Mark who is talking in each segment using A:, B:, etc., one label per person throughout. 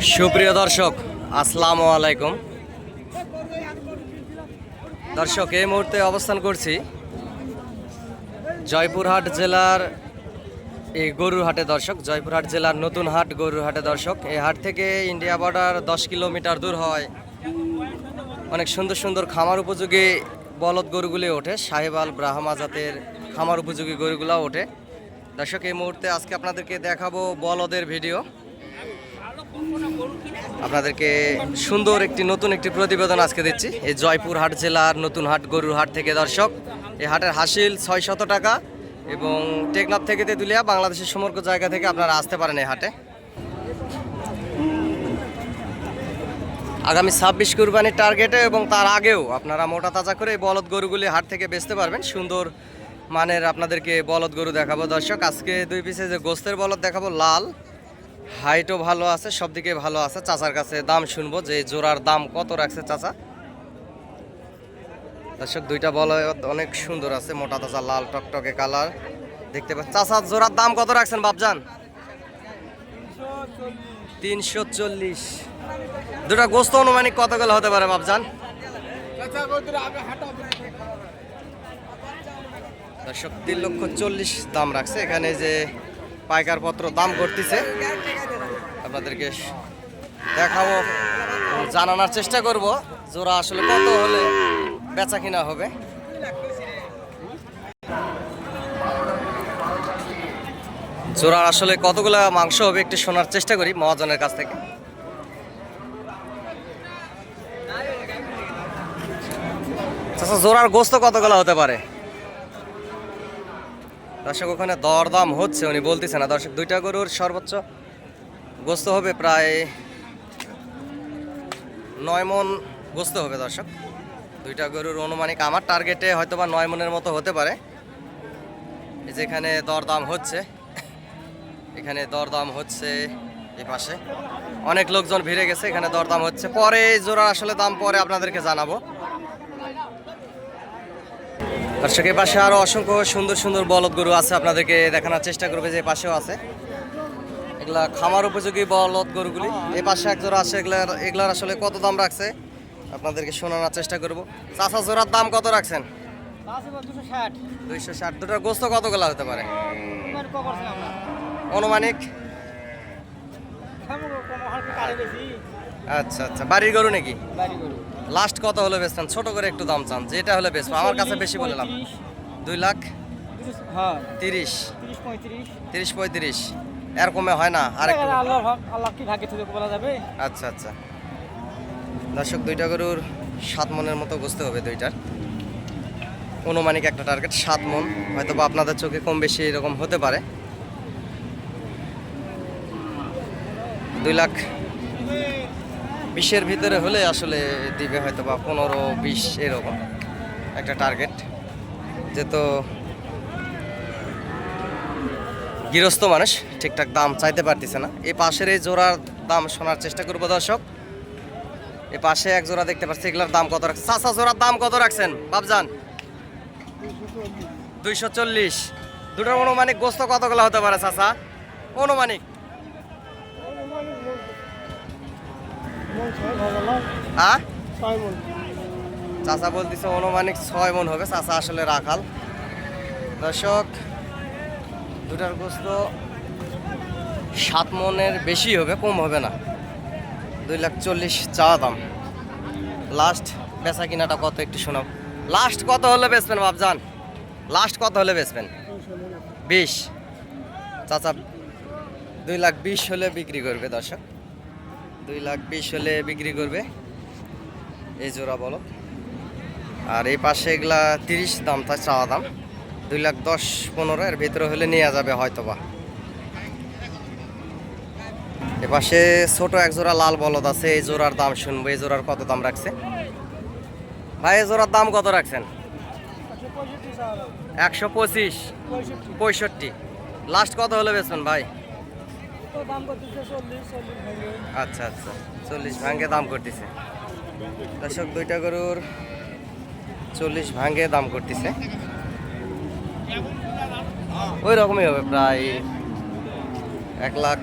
A: সুপ্রিয় দর্শক, আসসালামু আলাইকুম। দর্শক, এই মুহূর্তে অবস্থান করছি জয়পুরহাট জেলার এই গরুরহাটে দর্শক, জয়পুরহাট জেলার নতুন হাট গরুরহাটে দর্শক। এই হাট থেকে ইন্ডিয়া বর্ডার দশ কিলোমিটার দূর হয়। অনেক সুন্দর সুন্দর খামার উপযোগী বলদ গরুগুলি ওঠে সাহেবাল ব্রাহ্মা জাতের খামার উপযোগী গরুগুলো ওঠে। দর্শক, এই মুহূর্তে আজকে আপনাদেরকে দেখাবো বলদের ভিডিও। আপনাদেরকে সুন্দর একটি, নতুন একটি প্রতিবেদন আজকে দিচ্ছি। এই জয়পুর হাট জেলার নতুন হাট গরুর হাট থেকে দর্শক। এই হাটের হাসিল ছয় শত টাকা এবং টেকনাফ থেকে তেঁতুলিয়া, বাংলাদেশের সমগ্র জায়গা থেকে আপনারা আসতে পারেন এই হাটে। আগামী ছাব্বিশ কুরবানির টার্গেটে এবং তার আগেও আপনারা মোটা তাজা করে এই বলদ গরুগুলি হাট থেকে বেচতে পারবেন। সুন্দর মানের আপনাদেরকে বলদ গরু দেখাবো দর্শক। আজকে দুই পিসে যে গোস্তের বলদ দেখাবো, লাল। হাইটও ভালো আছে সব দিকে ভালো আছে। চাচার কাছে দাম শুনব যে জোড়ার দাম কত রাখছে চাচা? দর্শক, দুইটা বল অনেক সুন্দর আছে, মোটা তাজা লাল টকটকে কালার। দেখতে পাচ্ছেন, চাচা, জোড়ার দাম কত রাখছেন বাপজান? তিনশো চল্লিশ। দুটা গোস্ত অনুমানিক কত গেলে হতে পারে বাপজান? দর্শক, তিন লক্ষ চল্লিশ দাম রাখছে। এখানে যে পাইকার পত্র দাম করতেছে। আপনাদেরকে দেখাবো জানানোর চেষ্টা করব জোড়া আসলে কত হলে বেচা কিনা হবে। জোড়ার আসলে কতগুলা মাংস হবে একটু শোনার চেষ্টা করি মহাজনের কাছ থেকে। আচ্ছা জোড়ার গোস্ত কতগুলো হতে পারে? দর্শক, ওখানে দরদাম হচ্ছে, উনি বলতেছে না। দর্শক, দুইটা গরুর সর্বোচ্চ গোস্ত হবে প্রায় নয় মন গোস্ত হবে দর্শক। দুইটা গরুর অনুমানিক আমার টার্গেটে হয়তো বা নয় মনের মতো হতে পারে। এই যে দরদাম হচ্ছে। এখানে দরদাম হচ্ছে এই পাশে। অনেক লোকজন ভিড়ে গেছে, এখানে দরদাম হচ্ছে। পরে জোড়া আসলে দাম পরে আপনাদেরকে জানাব। দর্শক এই পাশে আরও অসংখ্য সুন্দর সুন্দর বলদ গরু আছে, আপনাদেরকে দেখানোর চেষ্টা করবে যে পাশেও আছে। এগুলা খামার উপযোগী বলদ গরুগুলি। এই পাশে এক জোড়া আছে এগুলার এগুলার আসলে কত দাম রাখছে? আপনাদেরকে শোনানোর চেষ্টা করব। চাষা জোড়ার দাম কত রাখছেন? দুইশো ষাট। দুটার গোস্ত কতগুলো হতে পারে? অনুমানিক? আচ্ছা আচ্ছা। বাড়ির গরু নাকি? লাস্ট কত হলে বেচবেন ছোট করে একটু দাম চান। যেটা হলে বেচবো। আমার কাছে বেশি বললাম দুই লাখ?
B: হ্যাঁ।
A: তিরিশ?
B: তিরিশ পঁয়ত্রিশ।
A: এরকমে হয় না? আর একটু
B: আল্লাহ আল্লাহ কি ভাগ্যে থেকে বলা যাবে।
A: আচ্ছা আচ্ছা। দর্শক দুইটা গরুর সাত মনের মতো বুঝতে হবে দুইটার। অনুমানিক একটা টার্গেট সাত মন। হয়তো বা আপনাদের চোখে কম বেশি এরকম হতে পারে। দুই লাখ বিশের ভিতরে হলে আসলে দিবে হয়তো বা পনেরো বিশ এরকম একটা টার্গেট যেহেতু গৃহস্থ মানুষ ঠিকঠাক দাম চাইতে পারতেছে না। এই পাশের এই জোড়ার দাম শোনার চেষ্টা করব দর্শক। এই পাশে এক জোড়া দেখতে পাচ্ছি, এগুলোর দাম কত রাখছে চাষা জোড়ার দাম কত রাখছেন? বাবজান দুইশো চল্লিশ। দুটোর অনুমানিক গোস্ত কতগুলো হতে পারে চাষা অনুমানিক হ্যাঁ চাষা বলতেছে অনুমানিক ছয় মন হবে চাষা আসলে রাখাল। দর্শক দুটার গোস্ত সাত মনের বেশি হবে, কম হবে না। দুই লাখ চল্লিশ চা দাম। লাস্ট বেচা কিনাটা কত একটু শোনাও। লাস্ট কত হলে বেচবেন বাবজান লাস্ট কত হলে বেচবেন? বিশ। চাচা, দুই লাখ বিশ হলে বিক্রি করবে দর্শক। দুই লাখ বিশ হলে বিক্রি করবে। এই জোড়া বলো। আর এই পাশে এগুলা তিরিশ দাম, তার চাওয়া দাম। দুই লাখ দশ পনেরো, এর ভিতরে হলে নেওয়া যাবে হয়তো বা এপাশে ছোট এক জোড়া লাল বলদ আছে, এই জোড়ার দাম শুনব, এই জোড়ার কত দাম রাখছে? ভাই, এই জোড়ার দাম কত রাখছেন? একশো পঁচিশ, পঁয়ষট্টি। লাস্ট কত হলে বেচবেন ভাই? আচ্ছা আচ্ছা চল্লিশ ভাঙ্গে দাম করতেছে। দর্শক, দুইটা গরুর চল্লিশ ভাঙ্গে দাম করতেছে। ওই রকমই হবে, প্রায় এক লাখ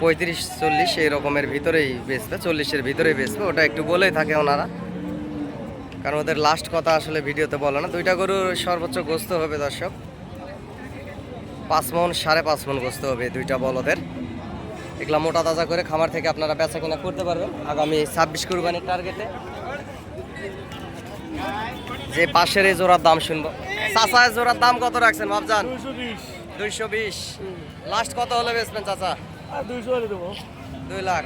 A: পঁয়ত্রিশ, চল্লিশ, এই রকমের ভিতরেই বেচবে, চল্লিশের ভিতরেই বেচবে, ওটা একটু বলেই থাকে ওনারা। কারণ ওদের লাস্ট কথা আসলে ভিডিওতে বলে না। দুইটা গরুর সর্বোচ্চ গোস্ত হবে দর্শক, পাঁচ মন, সাড়ে পাঁচ মন গোস্ত হবে দুইটা বলদের। এগুলো মোটা তাজা করে খামার থেকে আপনারা বেচা কিনা করতে পারবেন আগামী ছাব্বিশ কুরবানির টার্গেটে যে পাশের এই জোড়ার দাম শুনব। চাচা জোড়ার দাম কত রাখছেন ভাবজান দুইশো বিশ। লাস্ট কত হলে বেচবেন চাচা?
B: দুইশো হলে দেবো।
A: দুই লাখ।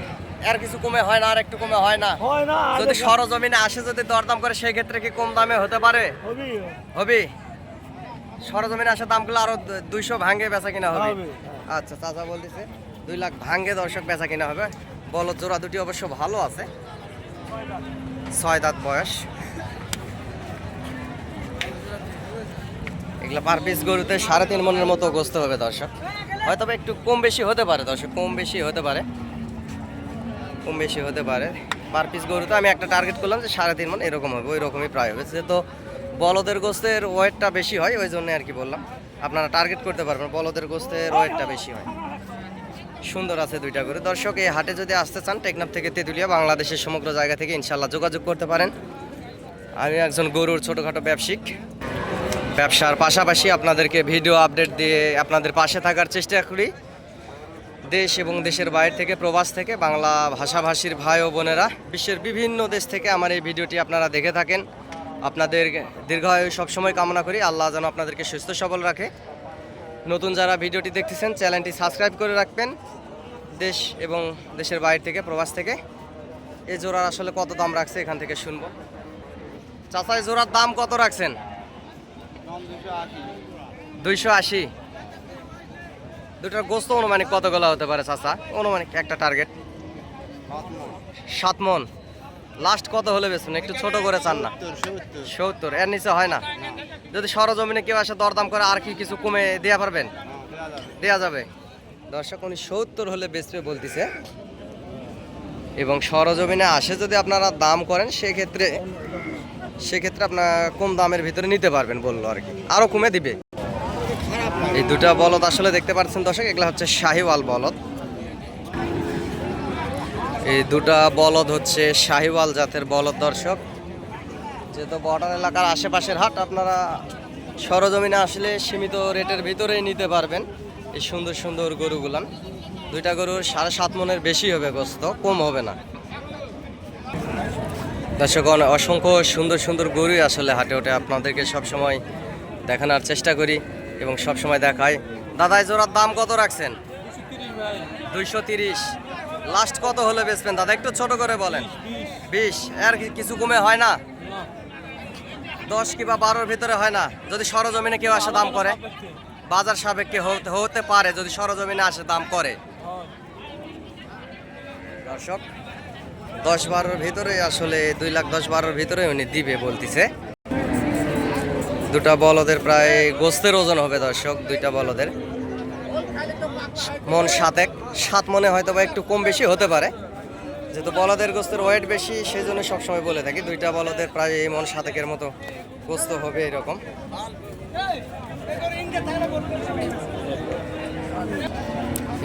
A: আর কিছু কমে হয় না আর একটু কমে হয় না? যদি সরজমিনে আসে যদি দরদাম করে সেই ক্ষেত্রে কি কম দামে হতে পারে?
B: হবি।
A: সরজমিনে আসে দামগুলো আরও দুইশো ভাঙ্গে বেচা কিনা হবে?
B: হবে,
A: আচ্ছা চাচা বলতেছে দুই লাখ ভাঙ্গে দর্শক বেচা কিনা হবে। বলদ জোড়া দুটি অবশ্য ভালো আছে। ছয় দাঁত বয়স। এগুলো পার পিস গরুতে সাড়ে তিন মনের মতো গোস্ত হবে দর্শক। হয়তো একটু কম বেশি হতে পারে দর্শক, কম বেশি হতে পারে। কম বেশি হতে পারে। পার পিস গরুতে আমি একটা টার্গেট করলাম যে সাড়ে তিন মন এরকম হবে ওই রকমই প্রায় হবে। যেহেতু বলদের গোস্তের ওয়েটটা বেশি হয়, ওই জন্য আর কি বললাম। আপনারা টার্গেট করতে পারবেন, বলদের গোস্তের ওয়েটটা বেশি হয়। সুন্দর আছে দুইটা করে দর্শক, এই হাটে যদি আসতে চান, টেকনাফ থেকে তেঁতুলিয়া, বাংলাদেশের সমগ্র জায়গা থেকে ইনশাল্লাহ যোগাযোগ করতে পারেন। আমি একজন গরুর ছোটোখাটো ব্যবসায়িক। ব্যবসার পাশাপাশি আপনাদেরকে ভিডিও আপডেট দিয়ে আপনাদের পাশে থাকার চেষ্টা করি। দেশ এবং দেশের বাইরে থেকে, প্রবাস থেকে, বাংলা ভাষাভাষীর ভাই ও বোনেরা, বিশ্বের বিভিন্ন দেশ থেকে আমার এই ভিডিওটি আপনারা দেখে থাকেন। আপনাদের দীর্ঘায়ু সবসময় কামনা করি। আল্লাহ যেন আপনাদেরকে সুস্থ সবল রাখে। নতুন যারা ভিডিওটি দেখতেছেন, চ্যানেলটি সাবস্ক্রাইব করে রাখবেন। দেশ এবং দেশের বাইরে থেকে, প্রবাস থেকে। এই জোড়ার আসলে কত দাম রাখছে, এখান থেকে শুনব। চাচা এই জোড়ার দাম কত রাখছেন? দুইশো আশি। দুটার গোস্ত অনুমানিক কতগুলো হতে পারে, চাচা? অনুমানিক একটা টার্গেট সাত মন লাস্ট কত হলে বেচুন? একটু ছোট করে চান না। সত্তর। এর নিচে হয় না। যদি সরজমিনে কেউ আসে দরদাম করে, আর কি কিছু কমে দেওয়া পারবেন? দেওয়া যাবে। দর্শক, উনি সত্তর হলে বেচবে বলতেছে। এবং সরজমিনে আসে যদি আপনারা দাম করেন, সেক্ষেত্রে সেক্ষেত্রে আপনার কম দামের ভিতরে নিতে পারবেন বলল আর কি। আরও কমে দিবে। এই দুটা বলদ আসলে দেখতে পাচ্ছেন দর্শক, এগুলো হচ্ছে শাহিওয়াল বলদ। এই দুটা বলদ হচ্ছে শাহিওয়াল জাতের বলদ দর্শক। যেহেতু বর্ডার এলাকার আশেপাশের হাট, আপনারা সরজমিনে আসলে সীমিত রেটের ভিতরেই নিতে পারবেন এই সুন্দর সুন্দর গরুগুলান দুইটা গরুর সাড়ে সাত মনের বেশি হবে গোস্ত, কম হবে না। দর্শক অসংখ্য সুন্দর সুন্দর গরুই আসলে হাটে ওঠে। আপনাদেরকে সবসময় দেখানোর চেষ্টা করি এবং সবসময় দেখাই। দাদা জোড়ার দাম কত রাখছেন? দুইশো তিরিশ। লাস্ট কত হলে বেচবেন? দাদা একটু ছোট করে বলেন। বিশ। আর কিছু কমে হয় না? দশ কিংবা বারোর ভিতরে হয় না? যদি সরজমিনে কেউ আসে দাম করে? বাজার সাপেক্ষে হতে- হতে পারে যদি সরজমিনে আসে দাম করে। দর্শক দশ বারোর ভিতরে আসলে দুই লাখ দশ বারোর ভিতরে উনি দিবে বলতিছে। দুটা বলদের প্রায় গোস্তের ওজন হবে দর্শক, দুইটা বলদের। মন সাতেক। সাত মনে হয়তো বা একটু কম বেশি হতে পারে। যেহেতু বলদের গোস্তের ওয়েট বেশি সেই জন্য সবসময় বলে থাকি, দুইটা বলদের প্রায় এই মন সাতেকের মতো গোস্ত হবে এরকম।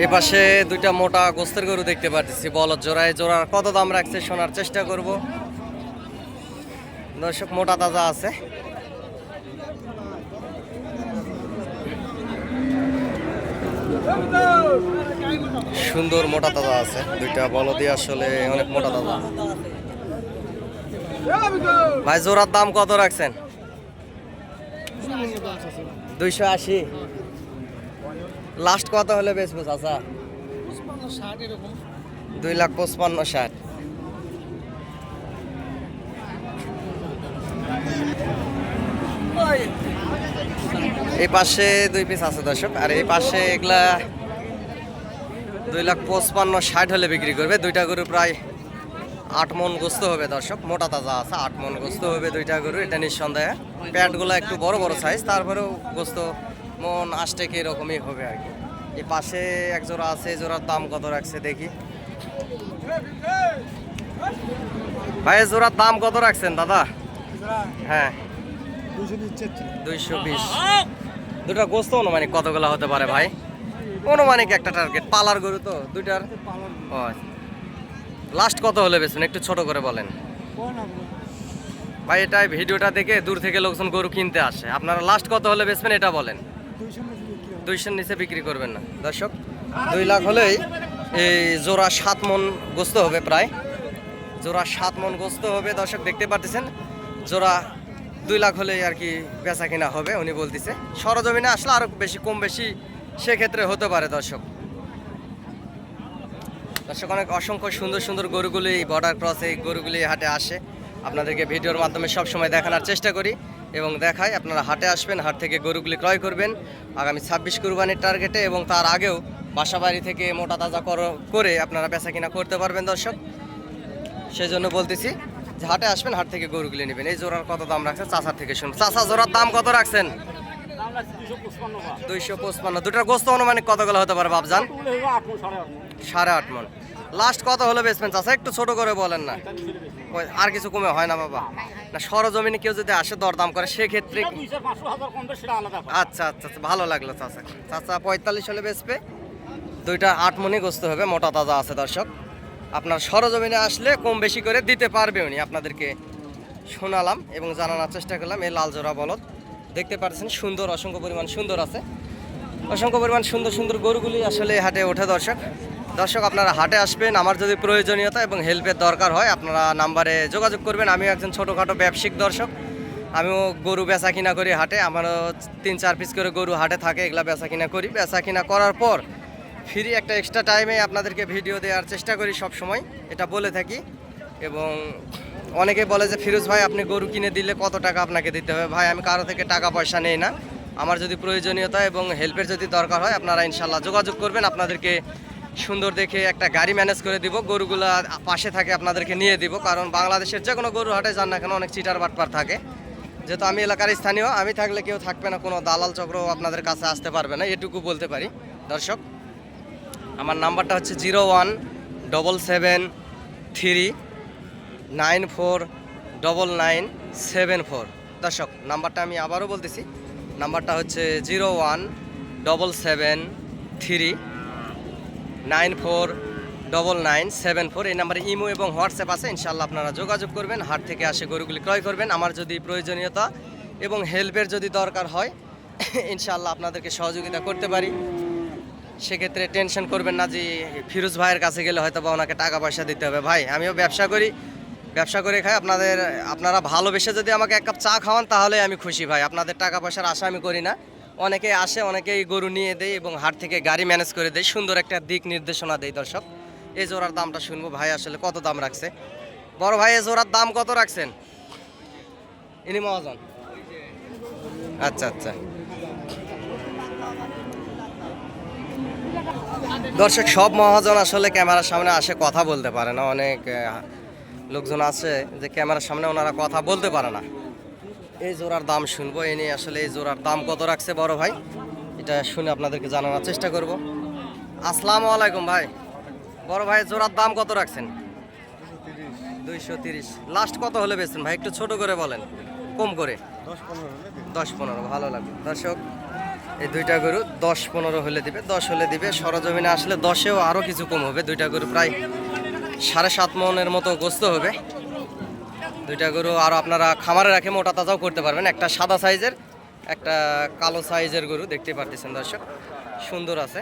A: এ পাশে দুইটা মোটা গোস্তের গরু দেখতে পাচ্ছি বলদ জোড়ায় জোড়ার কত দাম রাখছে শোনার চেষ্টা করব। দর্শক, মোটা তাজা আছে। সুন্দর মোটা তাজা আছে। দুইটা বলদি আসলে অনেক মোটা তাজা। ভাই, জোড়ার দাম কত রাখছেন? দুইশো আশি। লাস্ট কত হলে বেশ বেচবো চাচা? দুই লাখ পঁচপান্ন ষাট। এই পাশে দুই পিস আছে দর্শক, আর এই পাশে এগুলা দুই লাখ পঁচপান্ন ষাট হলে বিক্রি করবে। দুইটা গরু প্রায় আট মন গোস্ত হবে দর্শক, মোটা তাজা আছে, আট মন গোস্ত হবে দুইটা গরু, এটা নিঃসন্দেহে। প্যান্টগুলো একটু বড় বড় সাইজ তারপরেও গোস্ত মন আষ্টেক এরকমই হবে আর কি। এই পাশে এক জোড়া আছে এই জোড়ার দাম কত রাখছে দেখি। ভাই জোড়ার দাম কত রাখছেন দাদা? হ্যাঁ। দুইশো বিশ। দুটা গোস্ত অনুমানিক কতগুলো হতে পারে ভাই? অনুমানিক একটা টার্গেট পালার গরু তো, দুইটার? লাস্ট কত হলে বেচবেন? একটু ছোট করে বলেন। ভাই এটা ভিডিওটা দেখে দূর থেকে লোকজন গরু কিনতে আসে। আপনারা লাস্ট কত হলে বেচবেন এটা বলেন। দুইশোর নিচে বিক্রি করবেন না। দর্শক, দুই লাখ হলেই এই জোড়া সাত মন গোস্ত হবে প্রায়। জোড়া সাত মন গোস্ত হবে, দর্শক, দেখতে পারতেছেন? জোড়া দুই লাখ হলেই আর কি বেচা কিনা হবে, উনি বলতেছে। সরজমিনে আসলে আরও বেশি, কম বেশি সেক্ষেত্রে হতে পারে, দর্শক। দর্শক, অনেক অসংখ্য সুন্দর সুন্দর গরুগুলি বর্ডার ক্রস এই গরুগুলি হাটে আসে। আপনাদেরকে ভিডিওর মাধ্যমে সব সময় দেখানোর চেষ্টা করি। এবং দেখাই আপনারা হাটে আসবেন, হাট থেকে গরুগুলি ক্রয় করবেন। আগামী ছাব্বিশ কুরবানির টার্গেটে এবং তার আগেও বাসাবাড়ি থেকে মোটা তাজা কর- আপনারা বেচা কিনা করতে পারবেন দর্শক। সেই জন্য বলতেছি যে হাটে আসবেন, হাট থেকে গরুগুলি নেবেন। এই জোড়ার কত দাম রাখছেন? চাষার থেকে শুনুন। চাষা জোড়ার দাম কত রাখছেন? দুইশো পঁচপান্ন। দুটার গোস্ত অনুমানিক কতগুলো হতে পারে বাবজান সাড়ে আট মন। লাস্ট কত হলো বেসমেন্ট চাষা একটু ছোট করে বলেন না। আর কিছু কমে হয় না বাবা। না সরজমিনে কেউ যদি আসে দরদাম করে সেক্ষেত্রে আচ্ছা আচ্ছা আচ্ছা, ভালো লাগল চাচা। চাচা পঁয়তাল্লিশ হলে বেচবে। দুইটা আট মনি গোস্ত হবে মোটা তাজা আছে দর্শক। আপনার সরজমিনে আসলে কম বেশি করে দিতে পারবে উনি। আপনাদেরকে শোনালাম এবং জানানোর চেষ্টা করলাম এই লাল জোড়া বলদ। দেখতে পাচ্ছেন সুন্দর অসংখ্য পরিমাণ সুন্দর আছে। অসংখ্য পরিমাণ সুন্দর সুন্দর গরুগুলি আসলে হাটে ওঠে দর্শক। দর্শক, আপনারা হাটে আসবেন, আমার যদি প্রয়োজনীয়তা এবং হেল্পের দরকার হয়, আপনারা নাম্বারে যোগাযোগ করবেন। আমিও একজন ছোটোখাটো ব্যবসায়িক দর্শক। আমিও গরু বেচা কিনা করি হাটে। আমারও তিন চার পিস করে গরু হাটে থাকে, এগুলা বেচা কিনা করি। বেচা কিনা করার পর ফ্রি একটা এক্সট্রা টাইমে আপনাদেরকে ভিডিও দেওয়ার চেষ্টা করি সব সময় এটা বলে থাকি। এবং অনেকে বলে যে, ফিরোজ ভাই, আপনি গরু কিনে দিলে কত টাকা আপনাকে দিতে হবে? ভাই, আমি কারও থেকে টাকা পয়সা নেই না। আমার যদি প্রয়োজনীয়তা এবং হেল্পের যদি দরকার হয়, আপনারা ইনশাল্লাহ যোগাযোগ করবেন। আপনাদেরকে সুন্দর দেখে একটা গাড়ি ম্যানেজ করে দিব। গরুগুলা পাশে থাকে, আপনাদেরকে নিয়ে দিব। কারণ বাংলাদেশের যে কোনো গরু হাটে যান না কেন অনেক চিটার বাটপার থাকে। যেহেতু আমি এলাকার স্থানীয়, আমি থাকলে কেউ থাকবে না, কোনো দালাল চক্র আপনাদের কাছে আসতে পারবে না, এটুকু বলতে পারি। দর্শক, আমার নাম্বারটা হচ্ছে zero one double seven three nine four double nine seven four. দর্শক, নাম্বারটা আমি আবারও বলতেছি নাম্বারটা হচ্ছে zero one double seven three nine four double nine seven four. এই নাম্বারে ইমো এবং হোয়াটসঅ্যাপ আছে ইনশাল্লাহ আপনারা যোগাযোগ করবেন, হাট থেকে আসে গরুগুলি ক্রয় করবেন। আমার যদি প্রয়োজনীয়তা এবং হেল্পের যদি দরকার হয় ইনশাল্লাহ আপনাদেরকে সহযোগিতা করতে পারি। সেক্ষেত্রে টেনশন করবেন না যে ফিরোজ ভাইয়ের কাছে গেলে হয়তো বা ওনাকে টাকা পয়সা দিতে হবে। ভাই, আমিও ব্যবসা করি ব্যবসা করে খাই আপনাদের, আপনারা ভালোবেসে যদি আমাকে এক কাপ চা খাওয়ান, তাহলে আমি খুশি ভাই। আপনাদের টাকা পয়সার আশা আমি করি না। অনেকে আসে, অনেকেই গরু নিয়ে দেয় এবং হাট থেকে গাড়ি ম্যানেজ করে দেয়। সুন্দর একটা দিক নির্দেশনা দেয় দর্শক। এই জোড়ার দামটা শুনব ভাই, আসলে কত দাম রাখছে? বড় ভাই, এই জোড়ার দাম কত রাখছেন? ইনি মহাজন। আচ্ছা আচ্ছা। দর্শক, সব মহাজন আসলে ক্যামেরার সামনে আসে, কথা বলতে পারে না। অনেক লোকজন আছে যে ক্যামেরার সামনে ওনারা কথা বলতে পারে না। এই জোড়ার দাম শুনব এই নিয়ে আসলে এই জোড়ার দাম কত রাখছে বড় ভাই? এটা শুনে আপনাদেরকে জানানোর চেষ্টা করব। আসসালামু আলাইকুম ভাই। বড় ভাই, জোড়ার দাম কত রাখছেন? দুইশো তিরিশ। লাস্ট কত হলে বেছেন ভাই? একটু ছোট করে বলেন। কম করে? দশ পনেরো, ভালো লাগবে। দর্শক, এই দুইটা গরু দশ পনেরো হলে দিবে, দশ হলে দিবে। সরজমিনে আসলে দশেও আরও কিছু কম হবে। দুইটা গরু প্রায় সাড়ে সাত মনের মতো গোস্ত হবে। দুইটা গরু আর আপনারা খামারে রাখে মোটা তাজাও করতে পারবেন। একটা সাদা সাইজের, একটা কালো সাইজের গরু দেখতে পারতেছেন দর্শক। সুন্দর আছে।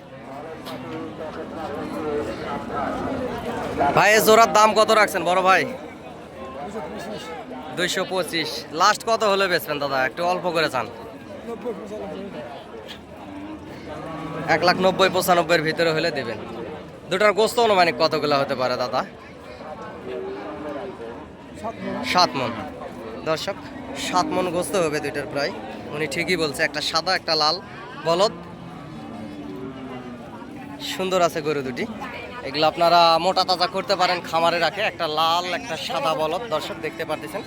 A: ভাই জোড়ার দাম কত রাখছেন? বড় ভাই। দুইশো পঁচিশ। লাস্ট কত হলে বেচবেন দাদা? একটু অল্প করে চান। এক লাখ নব্বই, পঁচানব্বইয়ের ভিতরে হলে দেবেন। দুটার গোস্ত অনুমানিক কতগুলো হতে পারে, দাদা? সাত মন। দর্শক, সাত মন গোস্ত হবে দুইটার প্রায়। উনি ঠিকই বলছে, একটা সাদা, একটা লাল। বলদ, সুন্দর আছে গরু দুটি। এগুলো আপনারা মোটা তাজা করতে পারেন খামারে রাখে। একটা লাল, একটা সাদা বলদ। দর্শক, দেখতে পারতেছেন,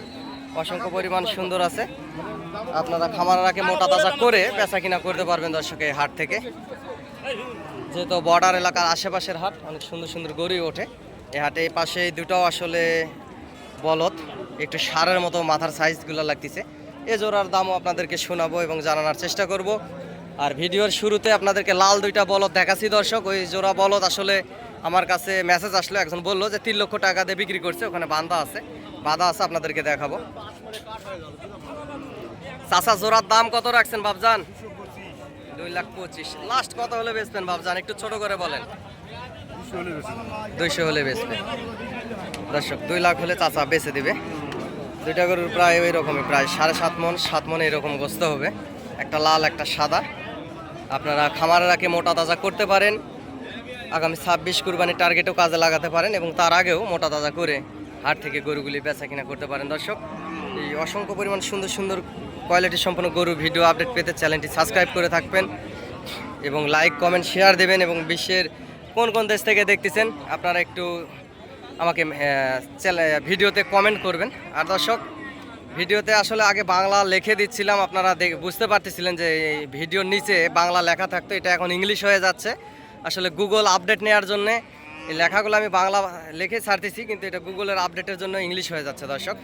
A: অসংখ্য পরিমাণ সুন্দর আছে। আপনারা খামারে রাখে মোটা তাজা করে বেচা কিনা করতে পারবেন দর্শক, এই হাট থেকে। যেহেতু বর্ডার এলাকার আশেপাশের হাট, অনেক সুন্দর সুন্দর গরুই ওঠে। এই হাটে এই পাশে দুটাও আসলে বলদ, একটু সারের মতো মাথার সাইজগুলো লাগতেছে। এ জোড়ার দামও আপনাদেরকে শোনাবো এবং জানানোর চেষ্টা করব। আর ভিডিওর শুরুতে আপনাদেরকে লাল দুইটা বলদ দেখাচ্ছি দর্শক। ওই জোড়া বলদ আসলে আমার কাছে মেসেজ আসলো, একজন বলল যে তিন লক্ষ টাকা দিয়ে বিক্রি করছে, ওখানে বান্ধা আছে। বাঁধা আছে, আপনাদেরকে দেখাবো। চাচা, জোড়ার দাম কত রাখছেন বাবজান দুই লাখ পঁচিশ। লাস্ট কত হলে বেচবেন বাবজান একটু ছোট করে বলেন। দুইশো হলে বেচবে দর্শক দুই লাখ হলে চাচা বেচে দিবে। দুইটা গরুর প্রায় ওই রকমই প্রায় সাড়ে সাত মন সাত মন এরকম গোস্ত হবে। একটা লাল একটা সাদা। আপনারা খামারে রাখে মোটা তাজা করতে পারেন? আগামী ছাব্বিশ কুরবানির টার্গেটও কাজে লাগাতে পারেন এবং তার আগেও মোটা তাজা করে হাট থেকে গরুগুলি বেচা কিনা করতে পারেন দর্শক। এই অসংখ্য পরিমাণ সুন্দর সুন্দর কোয়ালিটি সম্পন্ন গরু ভিডিও আপডেট পেতে চ্যানেলটি সাবস্ক্রাইব করে থাকবেন এবং লাইক কমেন্ট শেয়ার দেবেন এবং বিশ্বের কোন কোন দেশ থেকে দেখতেছেন আপনারা একটু আমাকে ভিডিওতে কমেন্ট করবেন। আর দর্শক, ভিডিওতে আসলে আগে বাংলা লিখে দিচ্ছিলাম, আপনারা বুঝতে পারতেছিলেন যে এই ভিডিওর নিচে বাংলা লেখা থাকতো, এটা এখন ইংলিশ হয়ে যাচ্ছে। আসলে গুগল আপডেট নেওয়ার জন্য লেখাগুলো আমি বাংলা লিখে ছাড়তেছি কিন্তু এটা গুগলের আপডেটের জন্য ইংলিশ হয়ে যাচ্ছে দর্শক।